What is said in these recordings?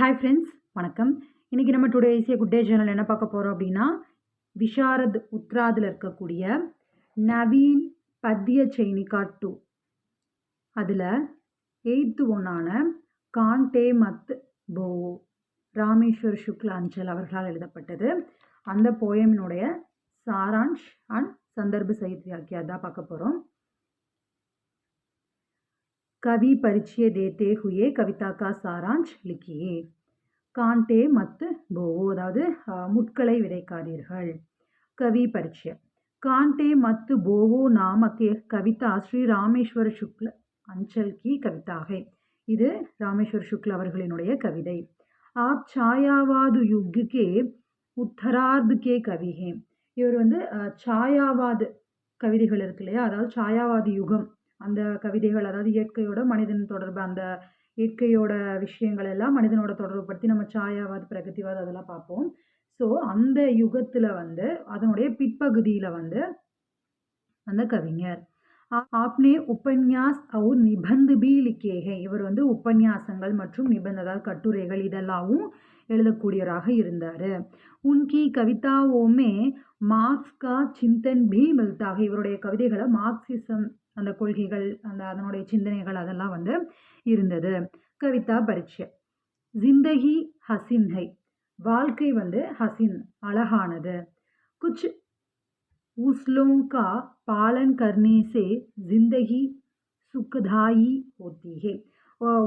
Hi friends வணக்கம். இன்றைக்கி நம்ம டுடே ஏசிய குட் டே சேனல் என்ன பார்க்க போகிறோம் அப்படின்னா விஷாரத் உத்ராதில் இருக்கக்கூடிய நவீன் பத்திய செயினிகா டூ அதில் எயித்து ஒன்னான காண்டே மத் போ ராமேஸ்வர் சுக்ல அஞ்சல் அவர்களால் எழுதப்பட்டது. அந்த போயமினுடைய சாரான்ஷ் அண்ட் சந்தர்ப்ப சகித் வியாக்கியா தான் பார்க்க போகிறோம் कवि परिचय देते हुए कविता का सारांश लिखिए காண்டே மத்து போவோ அதாவது அஹ், முட்களை விதைக்காதீர்கள் கவி பரிச்சயம் காண்டே மத்து போவோ நாமக்கு கவிதா ஸ்ரீ ராமேஸ்வர சுக்ல அஞ்சல் கி கவிதாகை இது ராமேஸ்வர் சுக்ல அவர்களினுடைய கவிதை ஆப் சாயாவாது யுக்குக்கே உத்தரார்து கே கவிஹே இவர் வந்து அஹ், சாயாவாது கவிதைகள் இருக்கு இல்லையா அதாவது சாயாவாதி யுகம் அந்த கவிதைகள் அதாவது இயற்கையோட மனிதன் தொடர்பு அந்த இயற்கையோட விஷயங்கள் எல்லாம் மனிதனோட தொடர்பு படுத்தி நம்ம சாயாவாத் பிரகதிவாத் அதெல்லாம் பார்ப்போம். ஸோ அந்த யுகத்தில் வந்து அதனுடைய பிற்பகுதியில் வந்து அந்த கவிஞர். ஆப்னே உபன்யாஸ் அவுர் நிபந்து பி லிக்கேகை. இவர் வந்து உபன்யாசங்கள் மற்றும் நிபந்த அதாவது கட்டுரைகள் இதெல்லாமும் எழுதக்கூடியவராக இருந்தார். உன்கி கவிதாவோமே மார்க்ஸ் கா சிந்தன் பி மில்தாக இவருடைய கவிதைகளை மார்க்சிசம் அந்த கொள்கைகள் அந்த அதனுடைய சிந்தனைகள் அதெல்லாம் வந்து இருந்தது. கவிதா பரீட்சை. ஜிந்தகி ஹசின்ஹை வாழ்க்கை வந்து ஹசின் அழகானது. குச் உஸ்லோங்கா பாலன் கர்னே ஜிந்தகி சுக்கதாயி ஹோத்திகே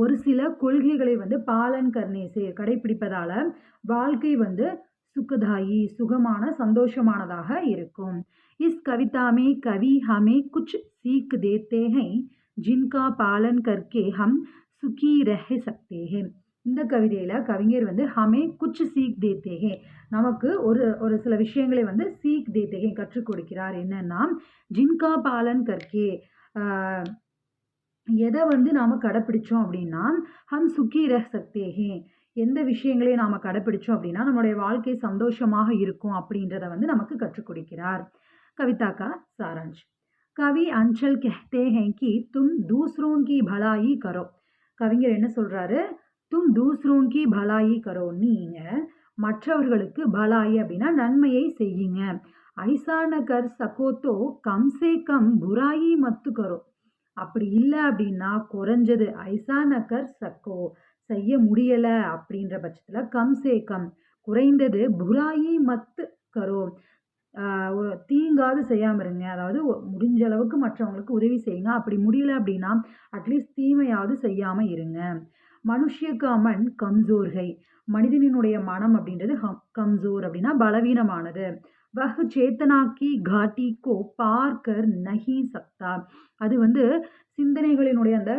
ஒரு சில கொள்கைகளை வந்து பாலன் கர்னேசே கடைபிடிப்பதால் வாழ்க்கை வந்து சுக்கதாயி சுகமான சந்தோஷமானதாக இருக்கும். இஸ் கவிதா में कवि हमें कुछ सीख देते हैं जिनका पालन करके हम सुखी रह सकते हैं இந்த கவிதையில் கவிஞர் வந்து ஹமே குச் சீக் தேத்தேகே நமக்கு ஒரு ஒரு சில விஷயங்களை வந்து சீக் தேத்தேகே கற்றுக் கொடுக்கிறார் என்னன்னா ஜின்கா பாலன் கற்கே ஆஹ், எதை வந்து நாம் கடைப்பிடிச்சோம் அப்படின்னா ஹம் சுக்கி ரஹ் சக்தேகே எந்த விஷயங்களையும் நாம் கடைப்பிடிச்சோம் அப்படின்னா நம்மளுடைய வாழ்க்கை சந்தோஷமாக இருக்கும் அப்படின்றத வந்து நமக்கு கற்றுக் கொடுக்கிறார் कविता का सारांश कवि अंचल कहते हैं कि तुम दूसरों की भलाई करो கவிஞர் என்ன சொல்றாரு தும் தூஸ்ரோं की भलाई करो நீங்க மற்றவர்களுக்கு பலாயி அப்படின்னா நன்மையை செய்யுங்க ஐசான கர் சகோத்தோ கம் சே கம் புராயி மத்து கரோ அப்படி இல்லை அப்படின்னா குறைஞ்சது ஐசான கர் சக்கோ செய்ய முடியலை அப்படின்ற பட்சத்தில் கம் சே கம் குறைந்தது புராயி மத்து கரோ ஆஹ் ஒரு தீங்காவது செய்யாமல் இருங்க. அதாவது முடிஞ்ச அளவுக்கு மற்றவங்களுக்கு உதவி செய்யுங்க. அப்படி முடியல அப்படின்னா அட்லீஸ்ட் தீமையாவது செய்யாமல் இருங்க. மனுஷியக்கா மண் கம்சோர்கை மனிதனினுடைய மனம் அப்படின்றது ஹம் கம்சோர் அப்படின்னா பலவீனமானது. வஹ் சேத்தனாக்கி காட்டிக்கோ பார்க்கர் நஹி சக்தா அது வந்து சிந்தனைகளினுடைய அந்த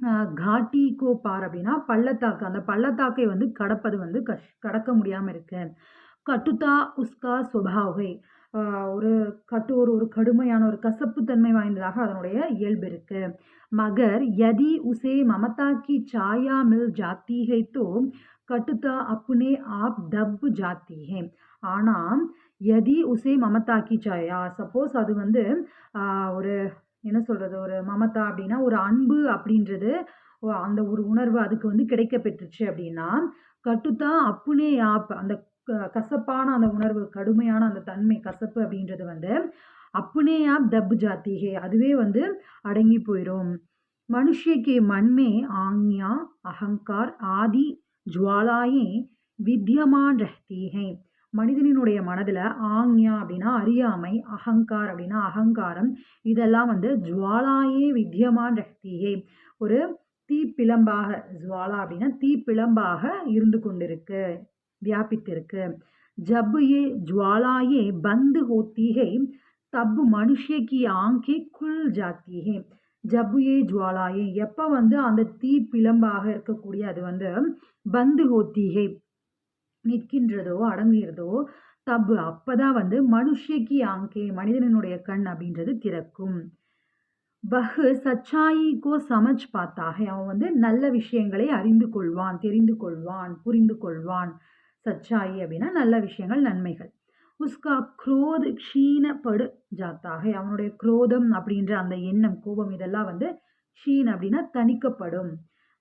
ஆஹ், காட்டிக்கோ பார் அப்படின்னா பள்ளத்தாக்கு. அந்த பள்ளத்தாக்கை வந்து கடப்பது வந்து கஷ் கடக்க முடியாமல் இருக்கு. கட்டுதா உஸ்கா சுபாவை ஒரு கட்டு ஒரு ஒரு கடுமையான ஒரு கசப்புத்தன்மை வாய்ந்ததாக அதனுடைய இயல்பு இருக்கு. மகர் யதி உசே மமதா கி சாயா மில் ஜாத்தி தோ கட்டுதா அப்புனே ஆப் டப்பு ஜாத்தி ஆனால் யதி உசே மமதா கி சாயா சப்போஸ் அது வந்து ஒரு என்ன சொல்கிறது ஒரு மமதா அப்படின்னா ஒரு அன்பு அப்படின்றது அந்த ஒரு உணர்வு அதுக்கு வந்து கிடைக்க பெற்றுச்சு அப்படின்னா கட்டுத்தா அப்புனே ஆப் அந்த கசப்பான அந்த உணர்வு கடுமையான அந்த தன்மை கசப்பு அப்படின்றது வந்து அப்புனேயா ஆப் தப்பு ஜாத்திகே அதுவே வந்து அடங்கி போயிடும் மனுஷக்கே மண்மே ஆங்யா அகங்கார் ஆதி ஜுவாலாயே வித்தியமான் ரஹ்தீகை மனிதனினுடைய மனதில் ஆங்யா அப்படின்னா அறியாமை அகங்கார் அப்படின்னா அகங்காரம் இதெல்லாம் வந்து ஜுவாலாயே வித்தியமான் ரஹ்தீகை ஒரு தீப்பிளம்பாக ஜுவாலா அப்படின்னா தீப்பிளம்பாக இருந்து கொண்டிருக்கு. வியாபித்திருக்கு. ஜபுயே ஜுவாலாயே பந்து ಹೋತಿಹೆ தப்பு மனுஷியக்கு ஆங்கே குல் ஜாத்தியே ஜபுயே ஜுவாலாயே எப்போ வந்து அந்த தீ பிளம்பாக இருக்கக்கூடிய அது வந்து பந்து ஹோத்திகை நிற்கின்றதோ அடங்குகிறதோ தப்பு அப்போதான் வந்து மனுஷியக்கு ஆங்கே மனிதனுடைய கண் அப்படின்றது திறக்கும். பஹு சச்சாயி கோ சமஜ் பார்த்தாக அவன் வந்து நல்ல விஷயங்களை அறிந்து கொள்வான் தெரிந்து கொள்வான் புரிந்து கொள்வான். சச்சாயி அப்படின்னா நல்ல விஷயங்கள் நன்மைகள். உஸ்கா குரோத் க்ஷீணப்படு ஜாத்தாக. அவனுடைய குரோதம் அப்படின்ற அந்த எண்ணம் கோபம் இதெல்லாம் வந்து க்ஷீன் அப்படின்னா தணிக்கப்படும்.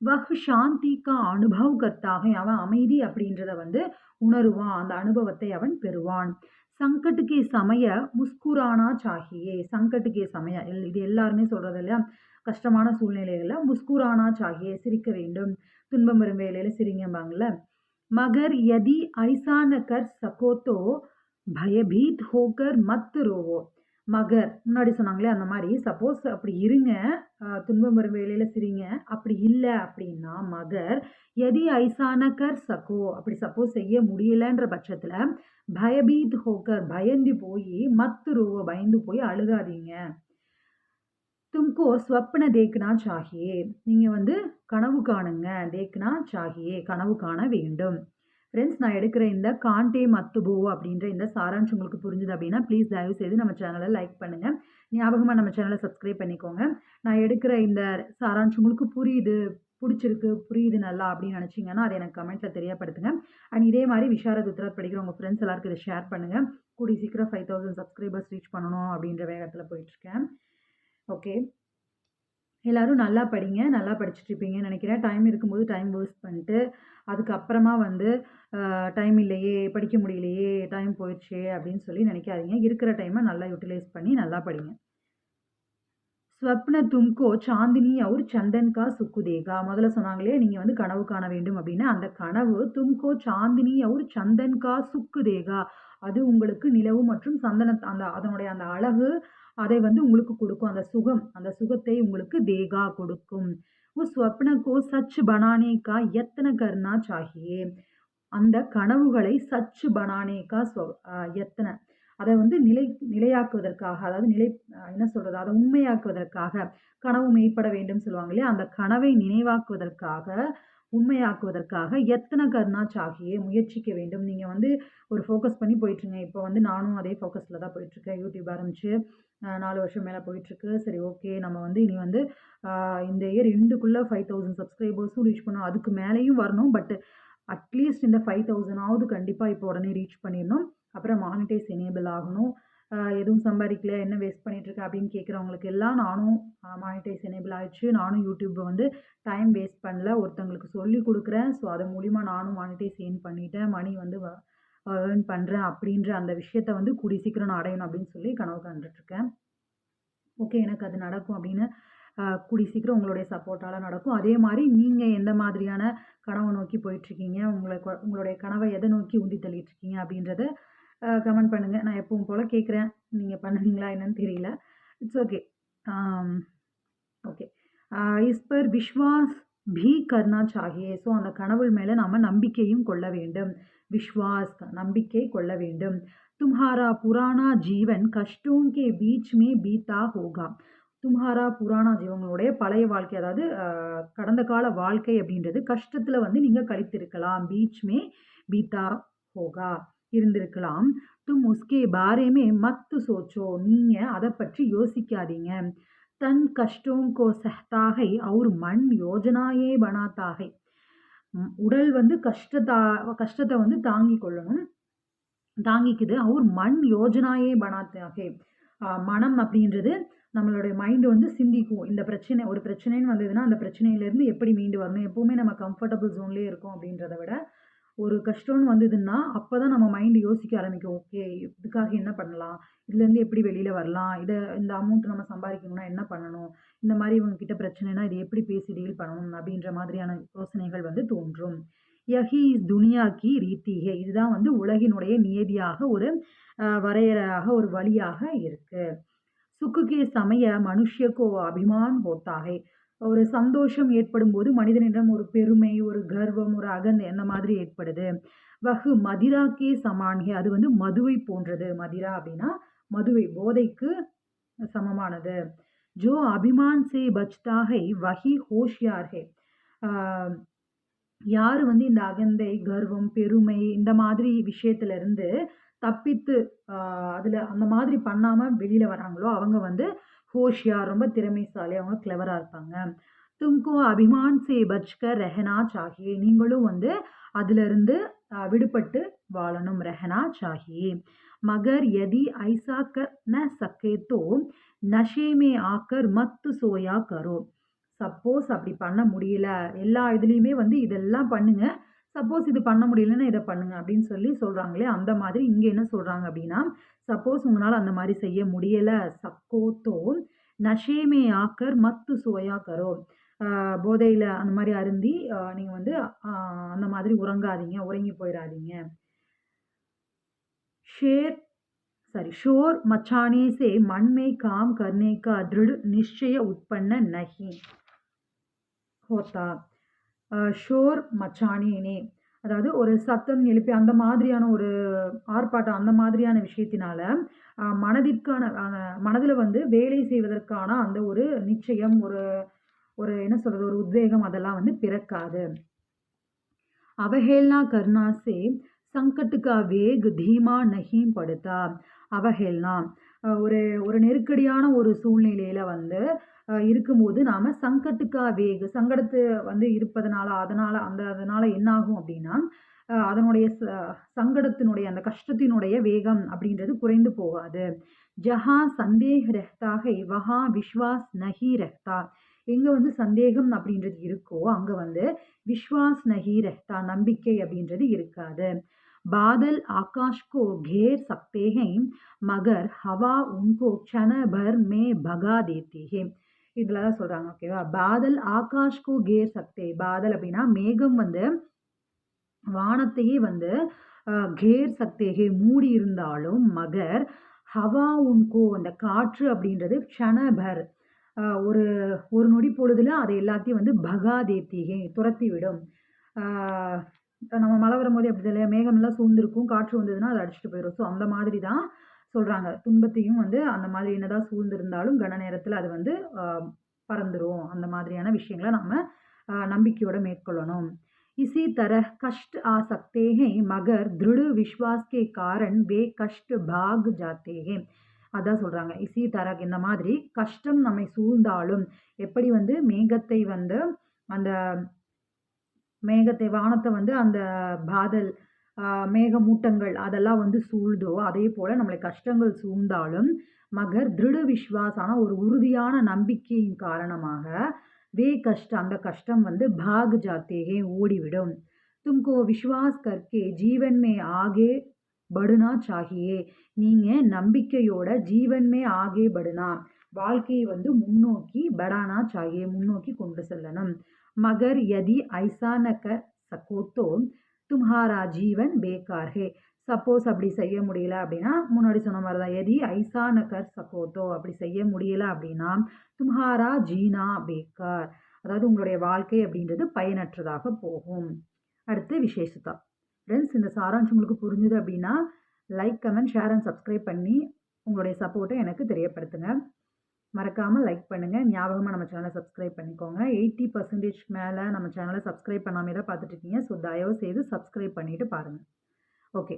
வஹ் சாந்திக்கா அனுபவ அனுபவ் அவன் அமைதி அப்படின்றத வந்து உணருவான். அந்த அனுபவத்தை அவன் பெறுவான். சங்கட்டுக்கே சமய முஸ்குரானா சாகியே சங்கட்டுக்கே சமய. எல்- இது எல்லாருமே சொல்றது இல்லையா? கஷ்டமான சூழ்நிலைகளில் முஸ்குரானா சாகியே சிரிக்க வேண்டும். துன்பம் வரும் வேலையில சிரிங்கம்பாங்கல்ல. மகர் यदि ऐसा न कर सको तो பயபீத் ஹோக்கர் மத்து ரோவோ மகர் முன்னாடி சொன்னாங்களே அந்த மாதிரி சப்போஸ் அப்படி இருங்க துன்பம் வரும் வேலையில் சிரிங்க. அப்படி இல்லை அப்படின்னா மகர் எதி ஐசானகர் சகோ. அப்படி சப்போஸ் செய்ய முடியலன்ற பட்சத்தில் பயபீத் ஹோக்கர் பயந்து போய் மத்து ரோவோ பயந்து போய் அழுகாதீங்க தும்கோ ஸ்வப்ன தேக்னா சாகியே நீங்கள் வந்து கனவு காணுங்க. தேக்னா சாகியே கனவு காண வேண்டும். ஃப்ரெண்ட்ஸ் நான் எடுக்கிற இந்த காண்டே மத்துபோ அப்படின்ற இந்த சாராம்சம் உங்களுக்கு புரிஞ்சுது அப்படின்னா ப்ளீஸ் தயவு செய்து நம்ம சேனலை லைக் பண்ணுங்கள் ஞாபகமாக நம்ம சேனலை சப்ஸ்கிரைப் பண்ணிக்கோங்க. நான் எடுக்கிற இந்த சாராம்சம் உங்களுக்கு புரியுது பிடிச்சிருக்கு புரியுது நல்லா அப்படின்னு நினச்சிங்கன்னா அதை எனக்கு கமெண்ட்டில் தெரியப்படுத்துங்க. அண்ட் இதே மாதிரி விஷாரத் உத்தரத் படிக்கிற உங்கள் ஃப்ரெண்ட்ஸ் எல்லாருக்கும் இதை ஷேர் பண்ணுங்கள் கூடி சீக்கிரம் ஃபைவ் தௌசண்ட் சப்ஸ்கிரைபர்ஸ் ரீச் பண்ணணும் அப்படின்ற வேகத்தில் போயிட்டுருக்கேன் ஓகே எல்லாரும் நல்லா படிங்க நல்லா படிச்சுட்டு இருப்பீங்கன்னு நினைக்கிறேன். டைம் இருக்கும்போது டைம் வேஸ்ட் பண்ணிட்டு அதுக்கப்புறமா வந்து டைம் இல்லையே படிக்க முடியலையே டைம் போயிடுச்சே அப்படின்னு சொல்லி நினைக்காதீங்க. இருக்கிற டைமை நல்லா யூட்டிலைஸ் பண்ணி நல்லா படிங்க. ஸ்வப்ன தும்கோ சாந்தினி அவர் சந்தன்கா சுக்குதேகா முதல்ல சொன்னாங்களே நீங்கள் வந்து கனவு காண வேண்டும் அப்படின்னா. அந்த கனவு தும்கோ சாந்தினி அவர் சந்தன்கா சுக்குதேகா அது உங்களுக்கு நிலவு மற்றும் சந்தன அந்த அதனுடைய அந்த அழகு அதை வந்து உங்களுக்கு கொடுக்கும். அந்த சுகம் அந்த சுகத்தை உங்களுக்கு தேகா கொடுக்கும். உஸ் ஸ்வப்ன கோ சச் பனானே எத்தனை கர்னா சாகியே அந்த கனவுகளை சச்சு பனானேகா சொ எத்தனை அதை வந்து நிலை நிலையாக்குவதற்காக அதாவது நிலை என்ன சொல்றது? அதை உண்மையாக்குவதற்காக கனவு மெய்ப்பட வேண்டும் சொல்லுவாங்க இல்லையா? அந்த கனவை நினைவாக்குவதற்காக உண்மையாக்குவதற்காக எத்தனை கர்ணா சாகியே முயற்சிக்க வேண்டும்? நீங்கள் வந்து ஒரு ஃபோக்கஸ் பண்ணி போயிட்டுருங்க. இப்போ வந்து நானும் அதே ஃபோக்கஸில் தான் போயிட்டுருக்கேன். யூடியூப் ஆரம்பித்து நாலு வருஷம் மேலே போயிட்டுருக்கு. சரி ஓகே நம்ம வந்து இனி வந்து இந்த இயர் எண்டுக்குள்ளே ஃபைவ் தௌசண்ட் சப்ஸ்கிரைபர்ஸும் ரீச் பண்ணோம். அதுக்கு மேலேயும் வரணும். பட் அட்லீஸ்ட் இந்த ஃபைவ் தௌசண்டாவது கண்டிப்பாக இப்போ உடனே ரீச் பண்ணிடணும். அப்புறம் மானிட்டைஸ் எனேபிள் ஆகணும். எதுவும் சம்பாதிக்கல என்ன வேஸ்ட் பண்ணிகிட்ருக்க அப்படின்னு கேட்குறவங்களுக்கு எல்லாம் நானும் மானிட்டைஸ் எனேபிள் ஆகிடுச்சு நானும் யூடியூப்பை வந்து டைம் வேஸ்ட் பண்ணல. ஒருத்தவங்களுக்கு சொல்லி கொடுக்குறேன். ஸோ அது மூலிமா நானும் மானிட்டைஸ் ஏர்ன் பண்ணிட்டேன். மணி வந்து ஏர்ன் பண்ணுறேன் அப்படின்ற அந்த விஷயத்த வந்து கூடி சீக்கிரம் நான் அடையணும் அப்படின்னு சொல்லி கனவு கண்டுட்ருக்கேன் ஓகே எனக்கு அது நடக்கும் அப்படின்னு கூடி சீக்கிரம் உங்களுடைய சப்போர்ட்டால் நடக்கும். அதே மாதிரி நீங்கள் எந்த மாதிரியான கனவை நோக்கி போயிட்டுருக்கீங்க? உங்களை கொ- உங்களுடைய கனவை எதை நோக்கி உந்தி தள்ளிட்டுருக்கீங்க அப்படின்றத கமெண்ட் பண்ணுங்கள் நான் எப்பவும் போல் கேட்குறேன் நீங்கள் பண்ணுவீங்களா என்னன்னு தெரியல இட்ஸ் ஓகே ஓகே இஸ் பர் விஸ்வாஸ் பி கர்னா சாகியே ஸோ அந்த கடவுள் மேலே நாம் நம்பிக்கையும் கொள்ள வேண்டும் விஸ்வாஸ் நம்பிக்கை கொள்ள வேண்டும் தும்ஹாரா புராணா ஜீவன் கஷ்டோं के बीच में बीता होगा தும்ஹாரா புராணா ஜீவங்களுடைய பழைய வாழ்க்கை அதாவது ஆஹ், கடந்த கால வாழ்க்கை அப்படின்றது கஷ்டத்தில் வந்து நீங்கள் கழித்திருக்கலாம் பீச் மே பீத்தா ஹோகா இருந்திருக்கலாம். तुम उसके बारे மத்து சோச்சோ நீங்கள் அதை பற்றி யோசிக்காதீங்க தன் கஷ்டம் கோ சஹ்தாகை அவர் மண் யோஜனாயே பனாத்தாகை உடல் வந்து கஷ்டத்தா கஷ்டத்தை வந்து தாங்கி கொள்ளணும் தாங்கிக்குது அவர் மண் யோஜனாயே பனாத்தாகே மனம் அப்படின்றது நம்மளுடைய மைண்டு வந்து சிந்திக்கும். இந்த பிரச்சனை ஒரு பிரச்சனைன்னு வந்ததுன்னா அந்த பிரச்சனையிலேருந்து எப்படி மீண்டு வரணும்? எப்போவுமே நம்ம கம்ஃபர்டபுள் ஜோன்லேயே இருக்கும் அப்படின்றத விட ஒரு கஷ்டம்னு வந்ததுன்னா அப்போ தான் நம்ம மைண்டு யோசிக்க ஆரம்பிக்கும். ஓகே இதுக்காக என்ன பண்ணலாம்? இதுலேருந்து எப்படி வெளியில் வரலாம்? இதை இந்த அமௌண்ட் நம்ம சம்பாதிக்கணும்னா என்ன பண்ணணும்? இந்த மாதிரி இவங்க கிட்ட பிரச்சனைனா இது எப்படி பேசி டீல் பண்ணணும்? அப்படின்ற மாதிரியான யோசனைகள் வந்து தோன்றும். யஹி இஸ் துனியா கி ரீத்திகே இதுதான் வந்து உலகினுடைய நியதியாக ஒரு வரையறையாக ஒரு வழியாக இருக்குது சுக்குக்கே சமய மனுஷக்கோ அபிமான் ஹோத்தாகே. ஒரு சந்தோஷம் ஏற்படும் போது மனிதனிடம் ஒரு பெருமை ஒரு கர்வம் ஒரு அகந்தை என்ன மாதிரி ஏற்படுது. வகு மதிராக்கே சமான்கே அது வந்து மதுவை போன்றது. மதிரா அப்படின்னா மதுவை போதைக்கு சமமானது. ஜோ அபிமான் சே பச்தாகை வஹி ஹோஷியார் ஹே யார் வந்து இந்த அகந்தை கர்வம் பெருமை இந்த மாதிரி விஷயத்துலருந்து தப்பித்து அதில் அந்த மாதிரி பண்ணாமல் வெளியில் வராங்களோ அவங்க வந்து ஹோஷியார் ரொம்ப திறமைசாலி அவங்க கிளவராக இருப்பாங்க. தும்கோ அபிமான் சே பஜ்கர் ரெஹனா சாகியே நீங்களும் வந்து அதிலிருந்து விடுபட்டு வாழணும். ரெஹனா சாஹி மகர் எதி ஐசா கர் ந சக்கே தோ ஆக்கர் மத்து சோயா கரோ. சப்போஸ் அப்படி பண்ண முடியல எல்லா இதுலேயுமே வந்து இதெல்லாம் பண்ணுங்க. சப்போஸ் இது பண்ண முடியலன்னா இதை பண்ணுங்க அப்படின்னு சொல்லி சொல்கிறாங்களே அந்த மாதிரி இங்கே என்ன சொல்கிறாங்க அப்படின்னா சப்போஸ் உங்களால் அந்த மாதிரி செய்ய முடியலை. சக்கோத்தோ நஷேமே ஆக்கர் மத்து சுவையா கரோ. போதையில் அந்த மாதிரி அருந்தி நீங்கள் வந்து அந்த மாதிரி உறங்காதீங்க உறங்கி போயிடாதீங்க ஷேர் சாரி ஷோர் மச்சானே சே மண்மை காம் கர்ணேகா திருடு நிச்சய உட்பண்ண நகி. ஹோத்தா. ஷோர் மச்சானேனே. அதாவது ஒரு சத்தம் எழுப்பி அந்த மாதிரியான ஒரு ஆர்ப்பாட்டம் அந்த மாதிரியான விஷயத்தினால மனதிற்கான மனதில் வந்து வேலை செய்வதற்கான அந்த ஒரு நிச்சயம் ஒரு ஒரு என்ன சொல்கிறது ஒரு உத்வேகம் அதெல்லாம் வந்து பிறக்காது. அவஹேல்னா கர்ணாசே சங்கட்டுக்கா வேக் தீமா நஹீம் படுத்தா. அவஹேல்னா ஒரு ஒரு நெருக்கடியான ஒரு சூழ்நிலையில் வந்து இருக்கும்போது நாம் சங்கட்டுக்கா வேகு சங்கடத்து வந்து இருப்பதனால அதனால் அந்த அதனால் என்னாகும் அப்படின்னா அஹ் அதனுடைய ச சங்கடத்தினுடைய அந்த கஷ்டத்தினுடைய வேகம் அப்படின்றது குறைந்து போகாது ஜஹா சந்தேக ரெஹ்தாக வஹா விஸ்வாஸ் நஹி ரெஹ்தா எங்கே வந்து சந்தேகம் அப்படின்றது இருக்கோ அங்கே வந்து விஸ்வாஸ் நஹி ரெஹ்தா நம்பிக்கை அப்படின்றது இருக்காது बादल आकाश को घेर सकते हैं मगर हवा उनको क्षण भर में भगा देती है இதில் தான் சொல்கிறாங்க ஓகேவா பாதல் ஆகாஷ்கு கேர் சக்தே. பாதல் அப்படின்னா மேகம் வந்து வானத்தையே வந்து கேர் சக்தேகே மூடி இருந்தாலும் மகர் ஹவா உன்கோ அந்த காற்று அப்படின்றது க்ஷணபர். ஒரு ஒரு நொடி பொழுதுல அதை எல்லாத்தையும் வந்து பகாதேத்திகே துரத்தி விடும். அஹ், நம்ம மழை வரும்போது அப்படி இல்லையா மேகமெல்லாம் சூழ்ந்திருக்கும் காற்று வந்ததுன்னா அதை அடிச்சுட்டு போயிடும் ஸோ அந்த மாதிரி தான் சொல்கிறாங்க துன்பத்தையும் வந்து அந்த மாதிரி என்னதான் சூழ்ந்திருந்தாலும் கன நேரத்தில் அது வந்து ஆஹ், பறந்துரும் அந்த மாதிரியான விஷயங்களை நம்ம ஆஹ், நம்பிக்கையோட மேற்கொள்ளணும் इसी तरह कष्ट आ सकते हैं मगर दृढ़ विश्वास के कारण वे कष्ट भाग जाते हैं அதான் சொல்கிறாங்க இசி தரக் இந்த மாதிரி கஷ்டம் நம்மை சூழ்ந்தாலும் எப்படி வந்து மேகத்தை வந்து அந்த மேகத்தை வானத்தை வந்து அந்த பாதல் ஆஹ், மேகமூட்டங்கள் அதெல்லாம் வந்து சூழ்தோ அதே போல் நம்மளை கஷ்டங்கள் சூழ்ந்தாலும் மகர் திருட விஸ்வாசான ஆனால் ஒரு உறுதியான நம்பிக்கையின் காரணமாக வே கஷ்ட அந்த கஷ்டம் வந்து பாக் ஜாத்தேகே ஓடிவிடும். தும்கோ விஸ்வாஸ் கர்க்கே ஜீவன்மே ஆகே படுனா சாகியே. நீங்கள் நம்பிக்கையோட ஜீவன்மே ஆகே படுனா வாழ்க்கையை வந்து முன்னோக்கி படானா சாகியே முன்னோக்கி கொண்டு செல்லணும். மகர் யதி ஐசானக்க சக்கோத்தோ தும்ஹாரா ஜீவன் பேக்கார் ஹே சப்போஸ் அப்படி செய்ய முடியல அப்படின்னா முன்னாடி சொன்ன மாதிரி தான் எதி ஐசா நகர் கர் அப்படி செய்ய முடியல அப்படின்னா தும்ஹாரா ஜீனா பேக்கார். அதாவது உங்களுடைய வாழ்க்கை அப்படின்றது பயனற்றதாக போகும். அடுத்து விசேஷதா ஃப்ரெண்ட்ஸ் இந்த சாராம்சம் உங்களுக்கு புரிஞ்சுது அப்படின்னா like comment share and subscribe பண்ணி உங்களுடைய சப்போர்ட்டை எனக்கு தெரியப்படுத்துங்க. மறக்காமல் லைக் பண்ணுங்கள் ஞாபகமாக நம்ம சேனலை சப்ஸ்கிரைப் பண்ணிக்கோங்க. எயிட்டி பர்சன்டேஜ் மேலே நம்ம சேனலை சப்ஸ்கிரைப் பண்ணாமே தான் பார்த்துட்ருக்கீங்க. ஸோ தயவு செய்து சப்ஸ்கிரைப் பண்ணிவிட்டு பாருங்கள் ஓகே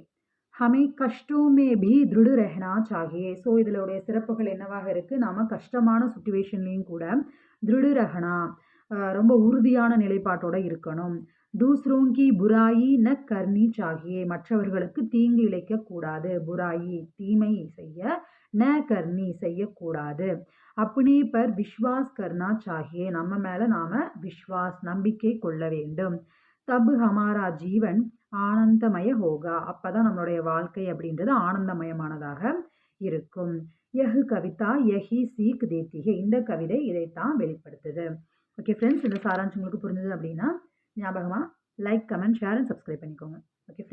ஹமே கஷ்டமே பி திருடு ரெஹனா சாகியே ஸோ இதிலுடைய சிறப்புகள் என்னவாக இருக்குது நாம் கஷ்டமான சுச்சுவேஷன்லேயும் கூட திருடு ரஹனா ரொம்ப உறுதியான நிலைப்பாட்டோடு இருக்கணும். தூஸ்ரோங்கி புராயி ந கர்ணி சாகியே மற்றவர்களுக்கு தீங்கு இழைக்கக்கூடாது. புராயி தீமை செய்ய ந கர்ணி செய்யக்கூடாது. அப்படி பர் விஸ்வாஸ் கர்ணா சாகியே நம்ம மேலே நாம் விஸ்வாஸ் நம்பிக்கை கொள்ள வேண்டும். தபு ஹமாரா ஜீவன் ஆனந்தமய ஹோகா. அப்போ தான் நம்மளுடைய வாழ்க்கை அப்படின்றது ஆனந்தமயமானதாக இருக்கும். எஹு கவிதா யஹி சீக் தேத்திகே. இந்த கவிதை இதைத்தான் வெளிப்படுத்துது. ஓகே ஃப்ரெண்ட்ஸ் இந்த சாராம்சம் உங்களுக்கு புரிஞ்சது அப்படின்னா ஞாபகமாக like comment share and subscribe பண்ணிக்கோங்க. ஓகே